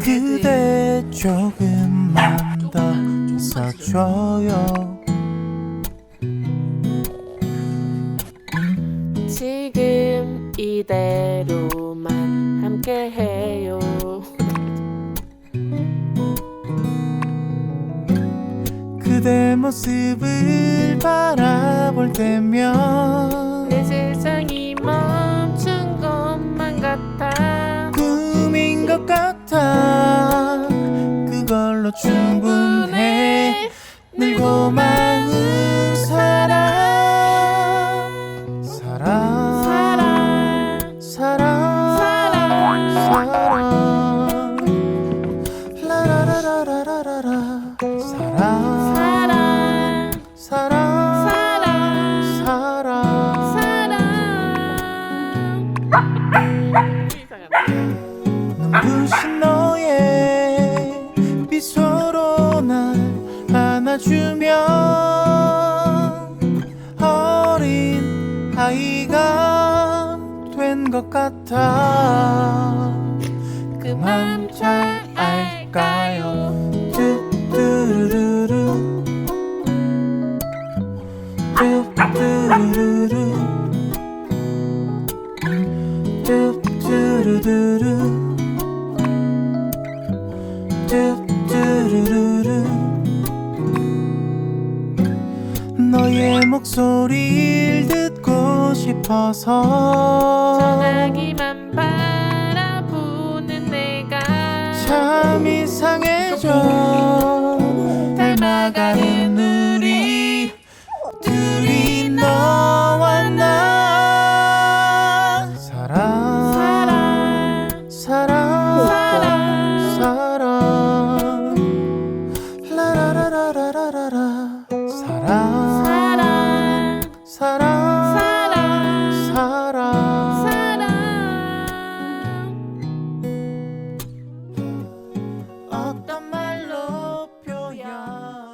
그대 조금만 더 있어줘요 지금 이대로만 함께해요. 그대 모습을 바라볼 때면 내 세상이 멈 사랑 사랑, 사랑 사랑, 사랑 것 같아 그맘잘 알까 너의 목소리를 듣고 싶어서 전화기만 바라보는 내가 참 이상해져 닮아가는 사랑. 사랑, 사랑, 사랑